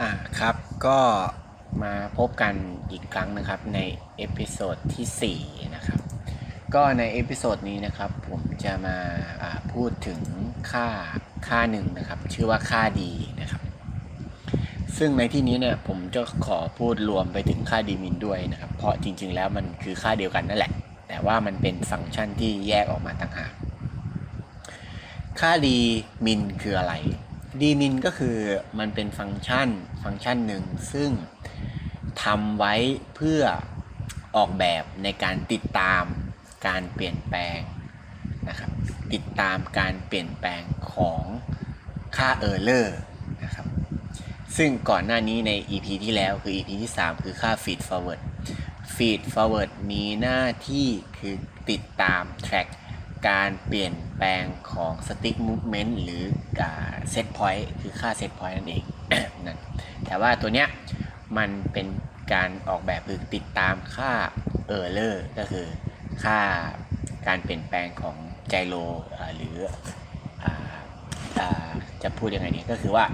อ่าครับก็มาพบกันอีกครั้งนะครับในเอพิโซดที่ 4 นะครับ ก็ในเอพิโซดนี้นะครับผมจะมาาพูดถึงค่าค่าหนึ่งนะครับ ชื่อว่าค่าดีนะครับ ซึ่งในที่นี้เนี่ยผมจะขอพูดรวมไปถึงค่าดีมินด้วยนะครับ เพราะจริง ๆ แล้วมันคือค่าเดียวกันนั่นแหละ แต่ว่ามันเป็นฟังก์ชันที่แยกออกมาต่างหากค่าดีมินคืออะไร ดีมินก็คือมันเป็นฟังก์ชันฟังก์ชันหนึ่งซึ่งทำไว้เพื่อออกแบบในการติดตามการเปลี่ยนแปลงนะครับติดตามการเปลี่ยนแปลงของค่า Error นะครับซึ่งก่อนหน้านี้ใน EP ที่แล้วคือ EP ที่ 3 คือค่า feed forward feed forward มีหน้าที่คือติดตาม track การเปลี่ยน แปลงของ stick movement หรือ set point คือค่า set point นั่นเองนั่นแต่ว่าตัวเนี้ยมันเป็นการออกแบบคือติดตามค่า error ก็คือค่าการเปลี่ยนแปลงของไจโรหรือออจะพูดยังไงดีก็คือว่า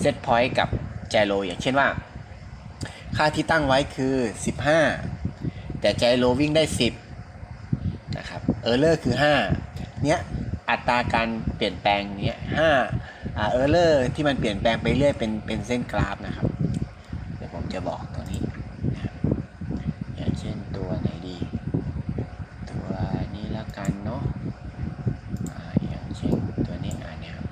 เซตพอยต์กับไจโรอย่างเช่นว่า ค่าที่ตั้งไว้คือ 15 แต่ไจโรวิ่งได้ 10นะครับเออร์เลอร์คือ 5 เนี้ยอัตราการเปลี่ยนแปลงเนี้ย5อ่าเออร์เลอร์ที่มันเปลี่ยนแปลงไปเรื่อยเป็นเป็นเส้นกราฟนะครับ เดี๋ยวผมจะบอกตัวนี้นะครับอย่างเช่นตัวไหนดี ตัวนี้ละกันเนาะอ่าอย่างเช่นตัวนี้อ่าเนี่ยครับ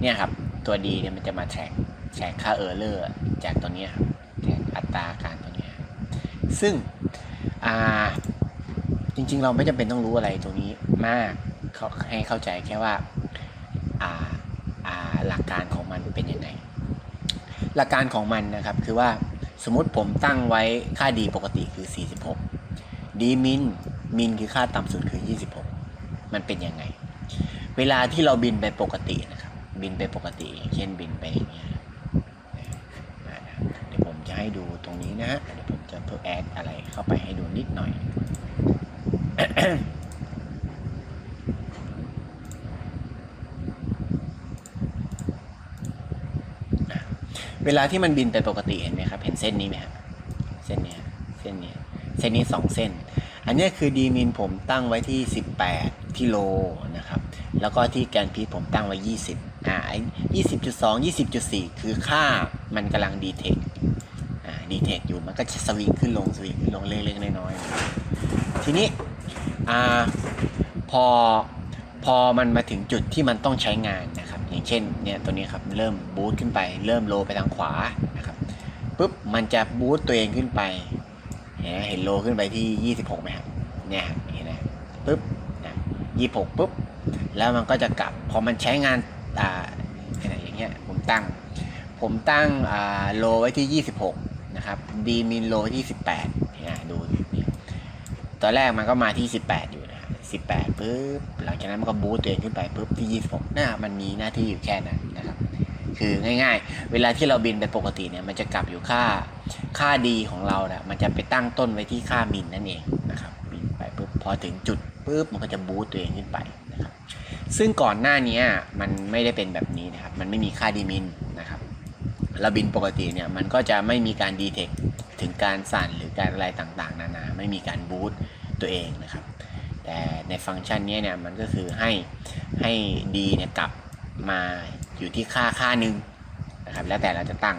เนี่ยครับตัวดีเนี่ยมันจะมาแทร็กแทร็กค่าเออร์เลอร์จากตัวเนี้ยครับแทร็กอัตราการตัวเนี้ยซึ่งอ่าจริงๆ เราไม่จำเป็นต้องรู้อะไรตรงนี้มาก เขาให้เข้าใจแค่ว่าอ่าอ่าหลักการของมันเป็นยังไง หลักการของมันนะครับคือว่าสมมติผมตั้งไว้ค่าดีปกติคือ 46 ดีมินมินคือค่าต่ำสุดคือ 26 มันเป็นยังไง เวลาที่เราบินไปปกตินะครับ บินไปปกติ เช่นบินไปอย่างเงี้ยเดี๋ยวผมจะให้ดูตรงนี้นะฮะเดี๋ยวผมจะเพิ่มแอดอะไรเข้าไปให้ดูนิดหน่อย เวลาที่มันบินไปปกติเห็นไหมครับ เห็นเส้นนี้ไหมครับเส้นนี้เส้นนี้เส้นนี้สองเส้น อันนี้คือดีมินผมตั้งไว้ที่ 18กิโลนะครับ แล้วก็ที่แกนพีผมตั้งไว้ 20อ่า20.2 20.4คือค่ามันกำลังดีเทคอ่าดีเทคอยู่มันก็จะสวิงขึ้นลงสวิงขึ้นลงเล็กๆน้อยๆทีนี้อ่าพอพอมันมาถึงจุดที่มันต้องใช้งานนะ อย่างเช่นเนี่ยตัวนี้ครับเริ่มบูตขึ้นไป เริ่มโลไปทางขวานะครับปุ๊บมันจะบูตตัวเองขึ้นไปเห็นเห็นโลขึ้นไปที่ 26ไหมครับเนี่ยเห็นไหมปุ๊บนะ26ปุ๊บแล้วมันก็จะกลับพอมันใช้งานอ่าอย่างเงี้ยผมตั้ง ผมตั้งอ่าโลไว้ที่ 26นะครับดีมินโลที่ 18เนี่ยดูตอนแรกมันก็มาที่ 18 อยู่ 18ปุ๊บหลังจากนั้นมันก็บูตตัวเองขึ้นไปปุ๊บที่26น่ามันมีหน้าที่อยู่แค่นั้นนะครับ คือง่าย ๆ เวลาที่เราบินไปปกติเนี่ยมันจะกลับอยู่ค่าค่าดีของเราเนะ่ยมันจะไปตั้งต้นไว้ที่ค่ามินนั่นเองนะครับบินไปปุ๊บพอถึงจุดปุ๊บมันก็จะบูตตัวเองขึ้นไปนะครับซึ่งก่อนหน้านี้มันไม่ได้เป็นแบบนี้นะครับ มันไม่มีค่าดีมินนะครับเราบินปกติเนี่ยมันก็จะไม่มีการดีเทคถึงการสั่นหรือการอะไรต่างๆ นานาไม่มีการบูตตัวเองนะครับ แต่ในฟังก์ชันนี้เนี่ยมันก็คือให้ให้ดีเนี่ยกลับมาอยู่ที่ค่าค่าหนึ่งนะครับแล้วแต่เราจะตั้ง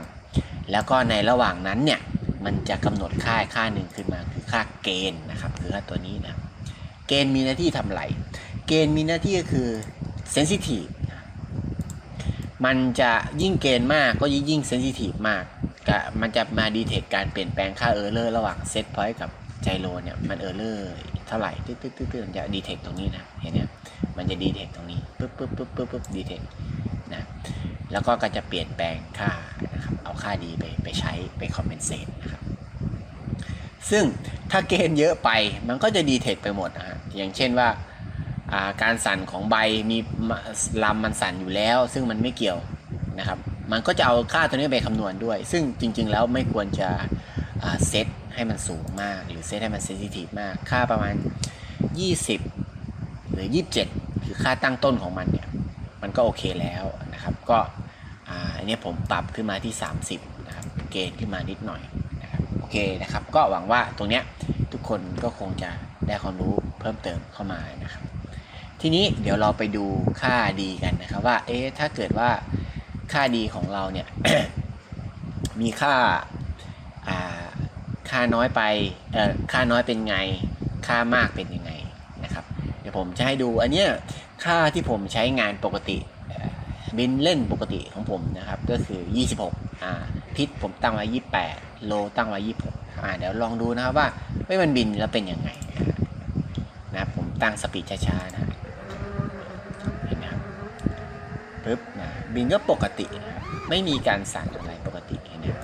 แล้วก็ในระหว่างนั้นเนี่ยมันจะกำหนดค่าค่าหนึ่งขึ้นมาคือค่าเกณฑ์นะครับคือค่าตัวนี้นะเกณฑ์มีหน้าที่ทำอะไร เกณฑ์มีหน้าที่ก็คือเซนซิทีฟมันจะยิ่งเกณฑ์มากก็ยิ่งยิ่งเซนซิทีฟมากก็มันจะมาดีเทคการเปลี่ยนแปลงค่าเออร์เลอร์ระหว่างเซตพอยต์กับไจโรเนี่ยมันเออร์เลอร์ ท่าไหร่ตึ๊ดตึ๊ดตึ๊ดตึ๊ดมันจะดีเทคตรงนี้นะเห็นไหมมันจะดีเทคตรงนี้ปุ๊บปุ๊บปุ๊บปุ๊บปุ๊บดีเทคนะแล้วก็ก็จะเปลี่ยนแปลงค่านะครับเอาค่าดีไปไปใช้ไปคอมเพนเซตนะครับซึ่งถ้าเกณฑ์เยอะไปมันก็จะดีเทคไปหมดนะฮะอย่างเช่นว่าอ่าการสั่นของใบมีลำมันสั่นอยู่แล้ว ซึ่งมันไม่เกี่ยวนะครับ มันก็จะเอาค่าตัวนี้ไปคำนวณด้วย ซึ่งจริงๆแล้วไม่ควรจะเซต ให้มันสูงมาก หรือเซตให้มันเซนซิทีฟมาก ค่าประมาณ 20 หรือ 27 คือค่าตั้งต้นของมันเนี่ย มันก็โอเคแล้วนะครับ ก็อันนี้ผมปรับขึ้นมาที่ 30 นะครับ เกณฑ์ขึ้นมานิดหน่อยนะครับ โอเคนะครับ ก็หวังว่าตรงเนี้ยทุกคนก็คงจะได้ความรู้เพิ่มเติมเข้ามานะครับ ทีนี้เดี๋ยวเราไปดูค่าดีกันนะครับว่า เอ๊ะ ถ้าเกิดว่าค่าดีของเราเนี่ย มีค่า ค่าน้อยไปเอ่อค่าน้อยเป็นไง ค่ามากเป็นยังไงนะครับเดี๋ยวผมจะให้ดูอันเนี้ยค่าที่ผมใช้งานปกติเอ่อบินเล่นปกติของผมนะครับก็คือ 26อ่าพิษผมตั้งไว้ 28 โลตั้งไว้ 26อ่าเดี๋ยวลองดูนะครับว่าไม่มันบินแล้วเป็นยังไงนะครับผมตั้งสปีดช้าๆนะเห็นไหมครับปึ๊บนะบินก็ปกติ ไม่มีการสั่นอะไรปกติเห็นไหมครับ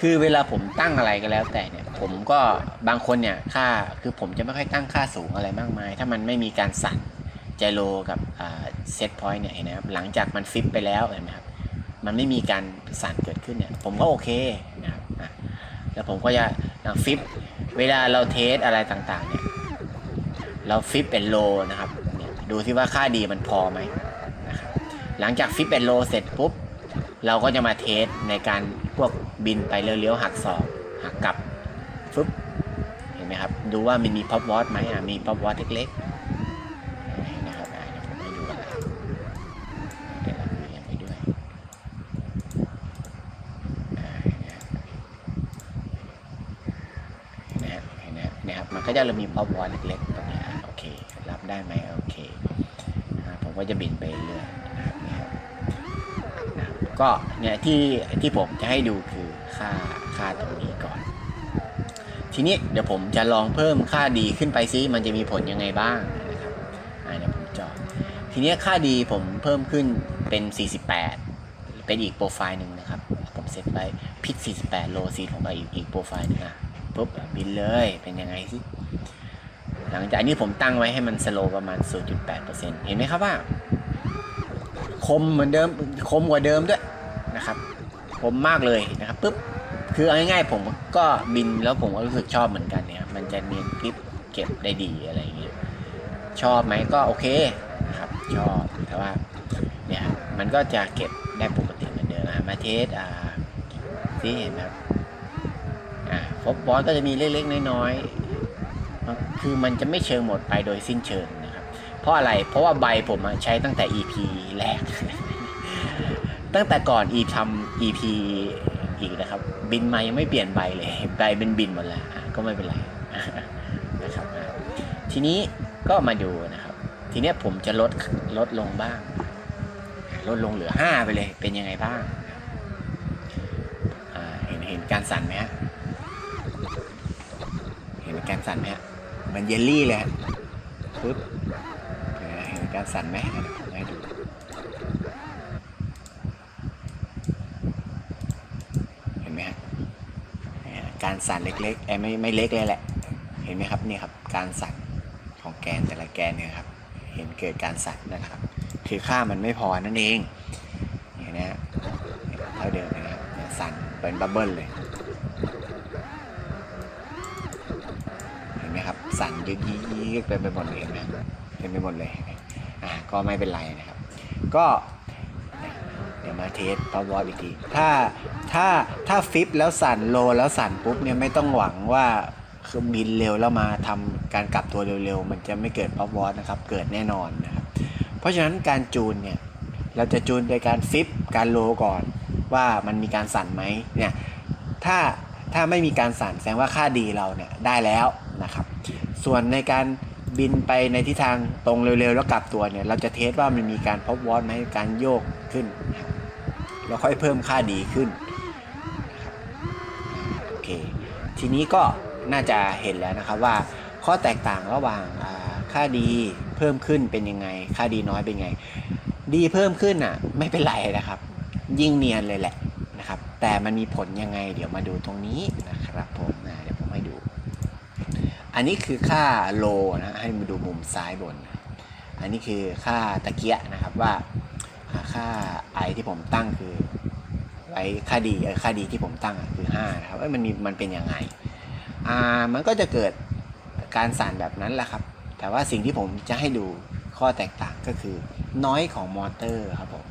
คือเวลาผมตั้งอะไรก็แล้วแต่เนี่ย ผมก็บางคนเนี่ยค่าคือผมจะไม่ค่อยตั้งค่าสูงอะไรมากมาย ถ้ามันไม่มีการสั่นไจโรกับเซตพอยต์เนี่ยนไหมครับหลังจากมันฟิปไปแล้วเห็นไหมครับมันไม่มีการสั่นเกิดขึ้นเนี่ยผมก็โอเคนะครับอะแล้วผมก็จะฟิปเวลาเราเทสอะไรต่างๆเนี่ยเราฟิปเป็นโลนะครับดูที่ว่าค่าดีมันพอไหมนะครับหลังจากฟิปเป็นโลเสร็จปุ๊บเราก็จะมาเทสในการพวกบินไปเลี้ยวๆหักศอกหักกลับ ฟึบเห็นไหมครับ ดูว่ามันมีพับวอตไหมอะมีพับวอตเล็กๆนะครับอะเดี๋ยวผมให้ดูอะไรเดี๋ยวเราคุยกันไปด้วยนไหมฮะเห็นไหมฮะครับมันก็จะเรามีพับวอตเล็กๆตรงนี้อะโอเค รับได้ไหมโอเคผมก็จะบินไปเรื่อยนะครับก็เนี่ยที่ที่ผมจะให้ดูคือค่าค่าตรงนี้ ทีนี้เดี๋ยวผมจะลองเพิ่มค่าดีขึ้นไปซิมันจะมีผลยังไงบ้างนะครับอ่าเดี๋ยวผมจอดทีนี้ค่าดีผมเพิ่มขึ้นเป็น 48 เป็นอีกโปรไฟล์หนึ่งนะครับ ผมเซตไว้พิก48 โลซีของไปอีกอีกโปรไฟล์หนึงอะปุ๊บบินเลยเป็นยังไงซิหลังจากนี้ผมตั้งไว้ให้มันสโลประมาณ 0.8%เห็นไหมครับว่า คมเหมือนเดิมคมกว่าเดิมด้วยนะครับ คมมากเลยนะครับปุ๊บ คือเอาง่ายๆผมก็บินแล้วผมก็รู้สึกชอบเหมือนกันเนี่ย มันจะเนียนกริปเก็บได้ดีอะไรอย่างเงี้ยชอบไหมก็โอเคนะครับชอบแต่ว่าเนี่ยมันก็จะเก็บได้ปกติเหมือนเดิมอะมาเทสอ่าที่เห็นครับอ่าฟบบอสก็จะมีเล็กๆน้อยๆคือมันจะไม่เชิงหมดไปโดยสิ้นเชิงนะครับ เพราะอะไรเพราะว่าใบผมใช้ตั้งแต่ EP แรก ตั้งแต่ก่อน e ทำ EP อีกนะครับ บินมายังไม่เปลี่ยนใบเลยใบเป็นบินหมดแล้วก็ไม่เป็นไรนะครับทีนี้ก็มาดูนะครับ ทีนี้ผมจะลดลดลงบ้าง ลดลงเหลือ 5 ไปเลยเป็นยังไงบ้างเห็นเห็นการสั่นไหมฮะเห็นการสั่นไหมฮะมันเยลลี่เลยฮะปึ๊บเห็นการสั่นไหมเดี๋ยวผมให้ดูเห็นไหมฮะเนี่ย การสั่นเล็กๆไอ้ไม่ไม่เล็กเลยแหละ เห็นไหมครับนี่ครับการสั่นของแกนแต่ละแกนเนี่ยครับ เห็นเกิดการสั่นนะครับ คือค่ามันไม่พอนั่นเองเห็นไหมฮะเท่าเดิมนะครับสั่นเป็นบับเบิ้ลเลยเห็นไหมครับสั่นยึกยิกไปไปหมดเลยเห็นไหมเต็มไปหมดเลยอ่าก็ไม่เป็นไรนะครับ ก็ เดี๋ยวมาเทสพาววออีกทีถ้าถ้าถ้าฟิปแล้วสั่นโลแล้วสั่นปุ๊บเนี่ยไม่ต้องหวังว่าคือบินเร็วแล้วมาทำการกลับตัวเร็วๆ มันจะไม่เกิดพาววอนะครับเกิดแน่นอนนะครับเพราะฉะนั้นการจูนเนี่ยเราจะจูนโดยการฟิปการโลก่อนว่ามันมีการสั่นไหมเนี่ยถ้าถ้าไม่มีการสั่นแสดงว่าค่าดีเราเนี่ยได้แล้วนะครับ ส่วนในการบินไปในทิศทางตรงเร็วๆ แล้วกลับตัวเนี่ยเราจะเทสว่ามันมีการพบวอตไหมการโยกขึ้นนะ แล้วค่อยเพิ่มค่าดีขึ้นโอเคทีนี้ก็น่าจะเห็นแล้วนะครับว่าข้อแตกต่างระหว่างค่าดีเพิ่มขึ้นเป็นยังไง ค่าดีน้อยเป็นไง ดีเพิ่มขึ้นอะไม่เป็นไรนะครับ ยิ่งเนียนเลยแหละนะครับ แต่มันมีผลยังไง เดี๋ยวมาดูตรงนี้นะครับผมนะเดี๋ยวผมให้ดู อันนี้คือค่าโลนะให้มาดูมุมซ้ายบน อันนี้คือค่าตะเกียะนะครับว่า ค่าไอที่ผมตั้งคือไอค่าดีเอค่าดีที่ผมตั้งคือ5นะครับเอ้ยมันมีมันเป็นยังไงอ่ามันก็จะเกิดการสั่นแบบนั้นแหละครับ แต่ว่าสิ่งที่ผมจะให้ดูข้อแตกต่างก็คือน้อยของมอเตอร์ครับผม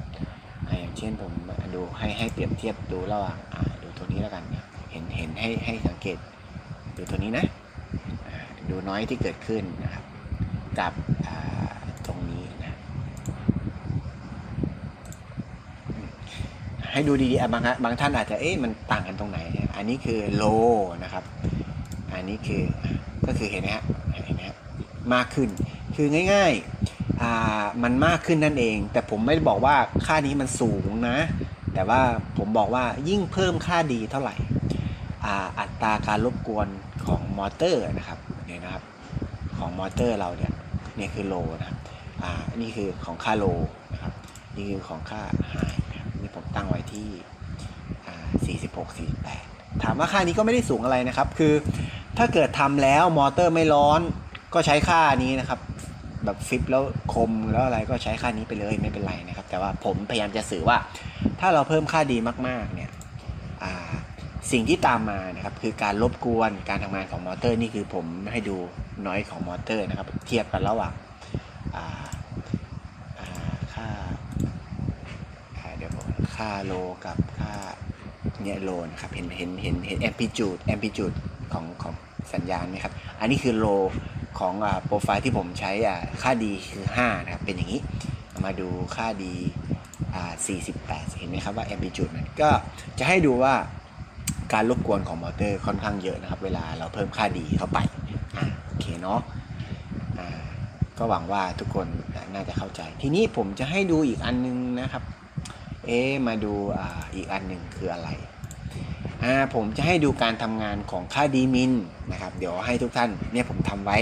อย่างเช่นผมดูให้ให้เปรียบเทียบดูระหว่างดูตัวนี้แล้วกัน เห็นเห็นให้ให้สังเกตดูตัวนี้นะ ดูน้อยที่เกิดขึ้นนะครับ กับอ่าตรงนี้นะอืม ให้ดูดีๆบางฮะบางท่านอาจจะเอ๊ะมันต่างกันตรงไหน อันนี้คือ low นะครับ อันนี้คือก็คือเห็นไหมฮะเห็นไหมฮะมากขึ้นคือง่ายๆมันมากขึ้นนั่นเอง แต่ผมไม่ได้บอกว่าค่านี้มันสูงนะ แต่ว่าผมบอกว่ายิ่งเพิ่มค่าดีเท่าไหร่อัตราการรบกวนของมอเตอร์นะครับเนี่ยนะครับของมอเตอร์เราเนี่ยเนี่ยคือโลนะครับอ่านี่คือของค่าโลนะครับนี่คือของค่า ตั้งไว้ที่ 46 48 ถามว่าค่านี้ก็ไม่ได้สูงอะไรนะครับ คือถ้าเกิดทำแล้วมอเตอร์ไม่ร้อนก็ใช้ค่านี้นะครับ แบบฟิปแล้วคมแล้วอะไรก็ใช้ค่านี้ไปเลยไม่เป็นไรนะครับ แต่ว่าผมพยายามจะสื่อว่า ถ้าเราเพิ่มค่าดีมากๆเนี่ยสิ่งที่ตามมานะครับคือการรบกวนการทำงานของมอเตอร์นี่คือผมให้ดูน้อยของมอเตอร์นะครับ เทียบกันระหว่างอ่าอ่าค่าอ่าเดี๋ยวผม ค่าโลกับค่าเนี่ยโลนะครับเห็นเห็นเห็นเห็นแอมพลิจูดแอมพลิจูดของของสัญญาณไหมครับ อันนี้คือโลของโปรไฟล์ที่ผมใช้อ่าค่าดีคือ5นะครับเป็นอย่างนี้มาดูค่าดีอ่า48 เห็นไหมครับว่าแอมพลิจูดมันก็จะให้ดูว่าการรบกวนของมอเตอร์ค่อนข้างเยอะนะครับ เวลาเราเพิ่มค่าดีเข้าไปอ่าโอเคเนาะอ่าก็หวังว่าทุกคนน่าจะเข้าใจ ทีนี้ผมจะให้ดูอีกอันนึงนะครับ เอ๊มาดูออีกอันหนึ่งคืออะไรอ่าผมจะให้ดูการทำงานของค่าดีมินนะครับ เดี๋ยวให้ทุกท่านเนี่ยผมทำไว้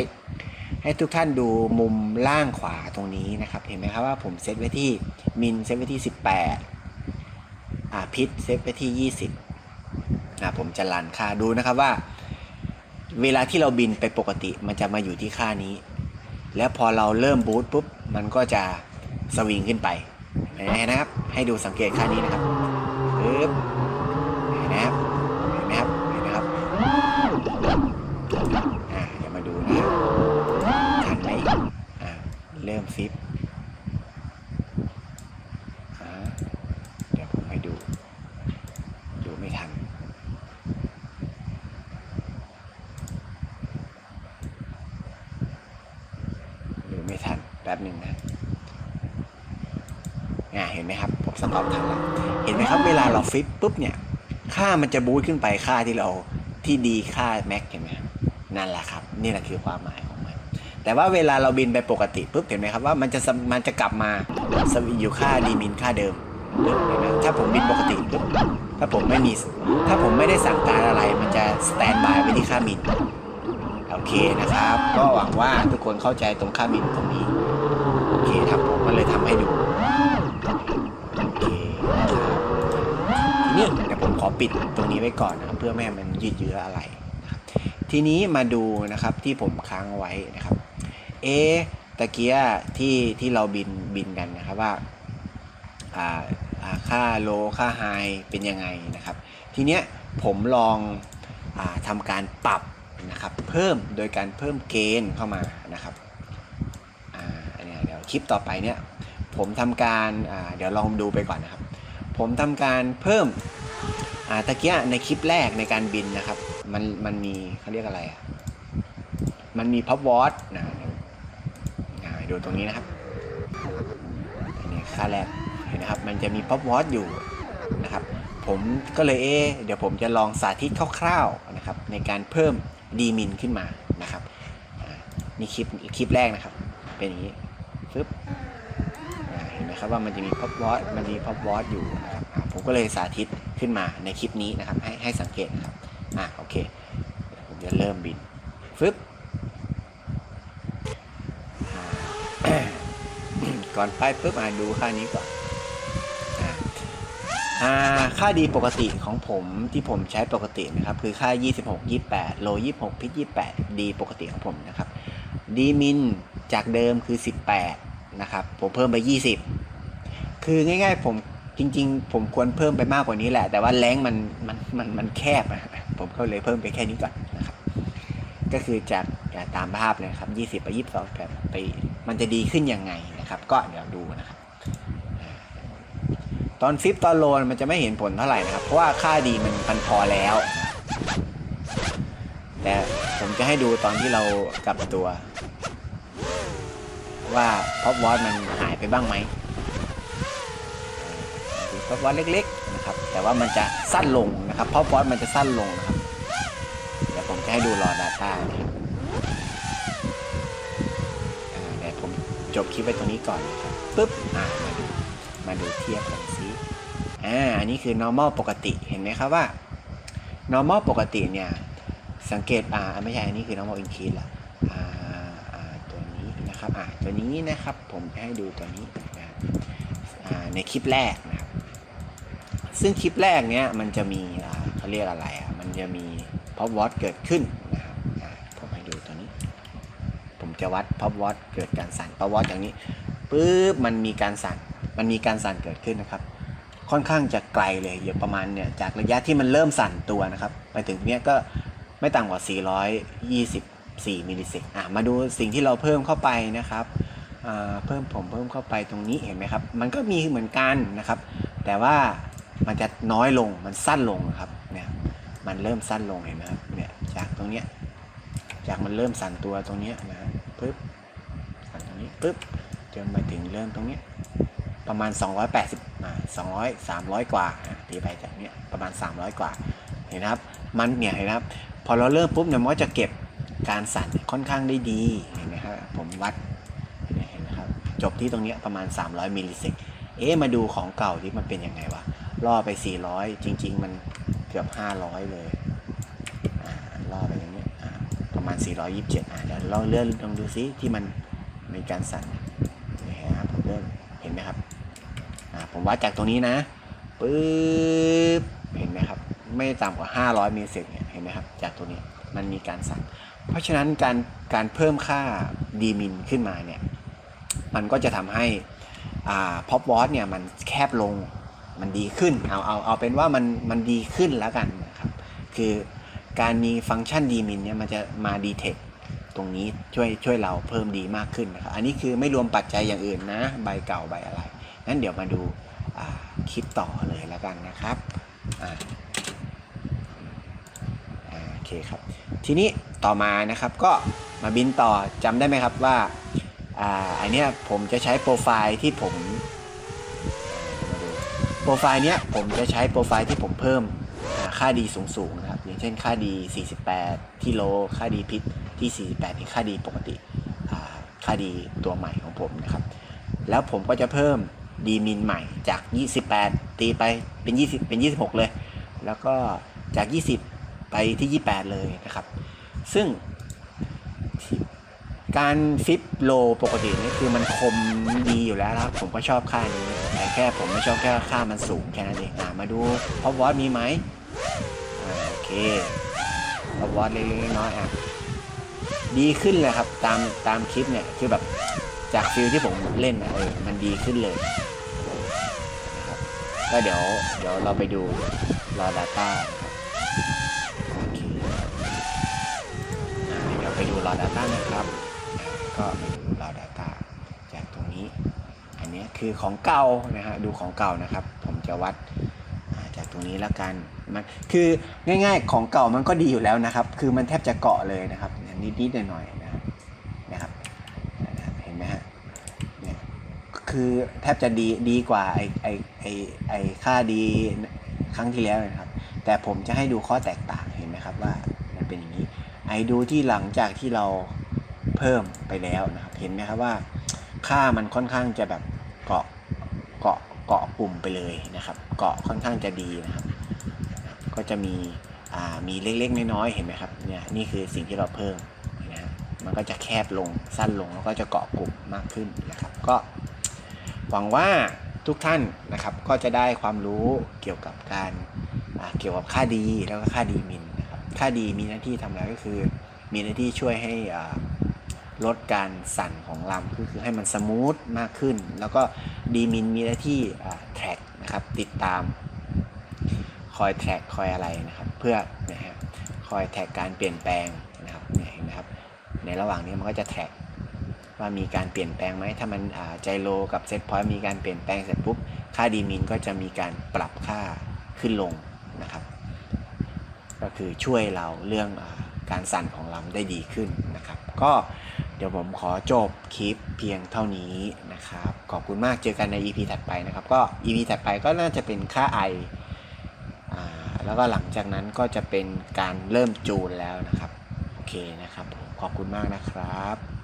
ให้ทุกท่านดูมุมล่างขวาตรงนี้นะครับ เห็นไหมครับว่าผมเซตไว้ที่มินเซตไว้ที่ 18อ่าพิษเซตไว้ที่ 20อ่าผมจะลันค่าดูนะครับว่า เวลาที่เราบินไปปกติมันจะมาอยู่ที่ค่านี้ แล้วพอเราเริ่มบูตปุ๊บมันก็จะสวิงขึ้นไป นไหมนะครับ ให้ดูสังเกตค่านี้นะครับปึ๊บเห็นไหมครับเห็นไหมครับเห็นไหมครับอ่าเดี๋ยวมาดูนะครับ ทันไหมอ่า เริ่มฟิปอ่าเดี๋ยวผมให้ดู ดูไม่ทัน ดูไม่ทัน แป๊บหนึ่งนะอ่าเห็นไหมครับ ผมสต็อปทันแล้ว เห็ นไหมครับ เวลาเราฟิปปุ๊บเนี่ย ค่ามันจะบูตขึ้นไปค่าที่เราที่ดีค่าแม็กเห็นไหมครับนั่นแหละครับ นี่แหละคือความหมายของมัน แต่ว่าเวลาเราบินไปปกติปุ๊บเห็นไหมครับว่ามันจะสมมันจะกลับมาสวิงอยู่ค่าดีมินค่าเดิมปุ๊บเห็นไหมถ้าผมบินปกติปุ๊บถ้าผมไม่มี ถ้าผมไม่ได้สั่งการอะไร มันจะสแตนบายไว้ที่ค่ามินโอเคนะครับ ก็หวังว่าทุกคนเข้าใจตรงค่ามินตรงนี้ โอเคครับผมก็เลยทำให้ดูโอเคนะครับทีนี้เดี๋ยวผมข อปิดตรงนี้ไว้ก่อนนะครับเพื่อไม่ให้มันยืดเยื้ออะไรนะครับทีนี้มาดูนะครับที่ผมค้างไว้นะครับเอตะเกียที่ที่เราบินบินกันนะครับว่าค่าโลค่าไฮเป็นยังไงนะครับ ทีเนี้ยผมลองอทำการปรับนะครับ เพิ่มโดยการเพิ่มเกณฑ์เข้ามานะครับอันเนี้เดี๋ยวคลิปต่อไปเนี่ยผมทำการเดี๋ยวลองดูไปก่อนนะครับ ผมทำการเพิ่ม อ่าตะเกียในคลิปแรกในการบินนะครับ มันมันมีเขาเรียกอะไรอะมันมีพับวอตนะอ่าดูตรงนี้นะครับอันนี้ค่าแรกเห็นนะครับ มันจะมี pop watch อยู่นะครับ ผมก็เลยเอเดี๋ยวผมจะลองสาธิตคร่าวๆนะครับ ในการเพิ่มดีมินขึ้นมานะครับนี่คลิปคลิปแรกนะครับ เป็นอย่างนี้ฟึบเห็นไหมครับว่ามันจะมี pop watch มันมี pop watch อยู่นะครับผมก็เลยสาธิต ขึ้นมาในคลิปนี้นะครับ ให้ให้สังเกตนะครับอ่าโอเคผมจะเริ่มบินฟึบก่อนไปปุ๊บอ่าดูค่านี้ก่อนอ่าอ่าค่าดีปกติของผมที่ผมใช้ปกตินะครับ คือค่า 26 28 โล 26 พิษ 28 ดีปกติของผมนะครับ ดีมินจากเดิมคือ 18 นะครับ ผมเพิ่มไป 20 คือง่ายๆผม จริง ๆ ผมควรเพิ่มไปมากกว่านี้แหละ แต่ว่าแรงมันมันมันมันแคบอะผมก็เลยเพิ่มไปแค่นี้ก่อนนะครับก็คือจากตามภาพเลยครับ 20 ไป 22แบบไปมันจะดีขึ้นยังไงนะครับ ก็เดี๋ยวดูนะครับ ตอนฟิปตอนโลนมันจะไม่เห็นผลเท่าไหร่นะครับ เพราะว่าค่าดีมันมันพอแล้ว แต่ผมจะให้ดูตอนที่เรากลับตัว ว่าพ็อปวอตมันหายไปบ้างไหม พ็อปวอตเล็กๆนะครับแต่ว่ามันจะสั้นลงนะครับเพ็อปวอตมันจะสั้นลงนะครับเดี๋ยวผมจะให้ดูรอ Data นะครับอ่าเดี๋ยวผมจบคลิปไว้ตรงนี้ก่อนนะครับปึ๊บมาดูมาดูเทียบกันซิอ่าอันนี้คือ normal ปกติเห็นไหมครับว่า normal ปกติเนี่ยสังเกตอ่าไม่ใช่อันนี้คือ normal increase ละอ่าอ่าตัวนี้นะครับอ่าตัวนี้นะครับผมให้ดูตัวนี้นะครับในคลิปแรกนะ ซึ่งคลิปแรกเนี้ยมันจะมีเขาเรียกอะไรอะมันจะมี pop watt เกิดขึ้นนะครับอ่าผมให้ดูตัวนี้ ผมจะวัด pop watt เกิดการสั่น pop watt อย่างนี้ปุ๊บมันมีการสั่นมันมีการสั่นเกิดขึ้นนะครับ ค่อนข้างจะไกลเลยอยู่ประมาณเนี่ยจากระยะที่มันเริ่มสั่นตัวนะครับไปถึงเนี้ยก็ไม่ต่ำกว่า 424 มิลลิเซกอะมาดูสิ่งที่เราเพิ่มเข้าไปนะครับเพิ่มผมเพิ่มเข้าไปตรงนี้เห็นไหมครับ มันก็มีเหมือนกันนะครับ แต่ว่า มันจะน้อยลงมันสั้นลงครับเนี่ยมันเริ่มสั้นลงเห็นไหมครับเนี่ยจากตรงเนี้ยจากมันเริ่มสั่นตัวตรงเนี้ยนะปึ๊บสั่นตรงนี้ปึ๊บจนมาถึงเริ่มตรงเนี้ยประมาณ 280อ่า200 300 กว่าอะตีไปจากเนี้ยประมาณ 300 กว่าเห็นนะครับมันเนี่ยเห็นนะครับพอเราเริ่มปุ๊บเนี่ยมันก็จะเก็บการสั่นค่อนข้างได้ดีเห็นไหมครับผมวัดเนี่ยเห็นไหมครับจบที่ตรงเนี้ยประมาณ 300มิลลิเซกเอ๊ะมาดูของเก่าที่มันเป็นยังไงวะ ล่อไป 400 จริง ๆ มันเกือบ 500 เลยล่อไปอย่างนี้ประมาณ 427อ่าเดี๋ยวเราเลื่อนลองดูซิที่มันมีการสั่นนี่ครับผมเริ่มเห็นไหมครับผมวัดจากตรงนี้นะปึ๊บเห็นไหมครับ ไม่ต่ำกว่า 500มิลลิเซกเนี่ยเห็นไหมครับ จากตัวนี้มันมีการสั่นเพราะฉะนั้นการการเพิ่มค่าดีมินขึ้นมาเนี่ยมันก็จะทำให้อ่าพ็อปวอตเนี่ยมันแคบลง มันดีขึ้นเอาเอาเอาเป็นว่ามันมันดีขึ้นแล้วกันนะครับ คือการมีฟังก์ชันดีมินเนี่ยมันจะมาดีเทคตรงนี้ช่วยช่วยเราเพิ่มดีมากขึ้นนะครับ อันนี้คือไม่รวมปัจจัยอย่างอื่นนะ ใบเก่าใบอะไรงั้นเดี๋ยวมาดูาคลิปต่อเลยแล้วกันนะครับโอเคครับ ทีนี้ต่อมานะครับก็มาบินต่อจำได้ไหมครับว่าอ่าอันเนี้ยผมจะใช้โปรไฟล์ที่ผม โปรไฟล์เนี้ยผมจะใช้โปรไฟล์ที่ผมเพิ่มค่าดีสูงๆนะครับ อย่างเช่นค่าดี 48 ที่โล ค่าดีพิษที่ 48นี่ค่าดีปกติค่าดีตัวใหม่ของผมนะครับ แล้วผมก็จะเพิ่มดีมินใหม่จาก 28 ตีไปเป็น 20 เป็น 26 เลย แล้วก็จาก 20 ไปที่ 28 เลยนะครับ ซึ่ง การฟิปโลปกตินี่คือมันคมดีอยู่แล้วครับ ผมก็ชอบค่านี้แต่แค่ผมไม่ชอบแค่ค่ามันสูงแค่นั้นเองอะมาดูพอวอตมีไหมอ่าโอเคพอวอตเล็กๆน้อยๆอะดีขึ้นเลยครับตามตามคลิปเนี่ยคือแบบจากฟิลที่ผมเล่นนะเออมันดีขึ้นเลยนะครับก็เดี๋ยวเดี๋ยวเราไปดูรอ Data นะครับโอเคอ่าเดี๋ยวไปดูรอ Data นะครับ ก็ไปดูรอ Data จากตรงนี้ อันนี้คือของเก่านะฮะดูของเก่านะครับ ผมจะวัดจากตรงนี้แล้วกันมันคือง่ายๆของเก่ามันก็ดีอยู่แล้วนะครับ คือมันแทบจะเกาะเลยนะครับนิดๆหน่อยๆนะครับนะครับเห็นไหมฮะเนี่ยคือแทบจะดีดีกว่าไอไอไอไอค่าดีครั้งที่แล้วนะครับ แต่ผมจะให้ดูข้อแตกต่างเห็นไหมครับว่ามันเป็นอย่างนี้ไอดูที่หลังจากที่เรา เพิ่มไปแล้วนะครับ เห็นไหมครับว่า ค่ามันค่อนข้างจะแบบเกาะเกาะเกาะกลุ่มไปเลยนะครับ เกาะค่อนข้างจะดีนะครับ ก็จะมีอ่ามีเล็กๆน้อยๆเห็นไหมครับเนี่ยนี่คือสิ่งที่เราเพิ่มนะมันก็จะแคบลงสั้นลงแล้วก็จะเกาะกลุ่มมากขึ้นนะครับ ก็หวังว่าทุกท่านนะครับก็จะได้ความรู้เกี่ยวกับการเกี่ยวกับค่าดีแล้วก็ค่าดีมินนะครับค่าดีมีหน้าที่ทำอะไรก็คือ มีหน้าที่ช่วยให้อ่า ลดการสั่นของลำก็คือให้มันสมูทมากขึ้น แล้วก็ดีมินมีหน้าที่แท็กนะครับติดตาม คอยแท็กคอยอะไรนะครับ เพื่อนะฮะคอยแท็กการเปลี่ยนแปลงนะครับเนี่ยเห็นไหมครับ ในระหว่างนี้มันก็จะแท็กว่ามีการเปลี่ยนแปลงไหมถ้ามันอ่าใจโลกับเซตพอยต์มีการเปลี่ยนแปลงเสร็จปุ๊บ ค่าดีมินก็จะมีการปรับค่าขึ้นลงนะครับ ก็คือช่วยเราเรื่องอการสั่นของลำได้ดีขึ้นนะครับ ก็ เดี๋ยวผมขอจบคลิปเพียงเท่านี้นะครับ ขอบคุณมากเจอกันใน EP ถัดไปนะครับ ก็ EP ถัดไปก็น่าจะเป็นค่าไอาแล้วก็หลังจากนั้นก็จะเป็นการเริ่มจูนแล้วนะครับ โอเคนะครับผมขอบคุณมากนะครับ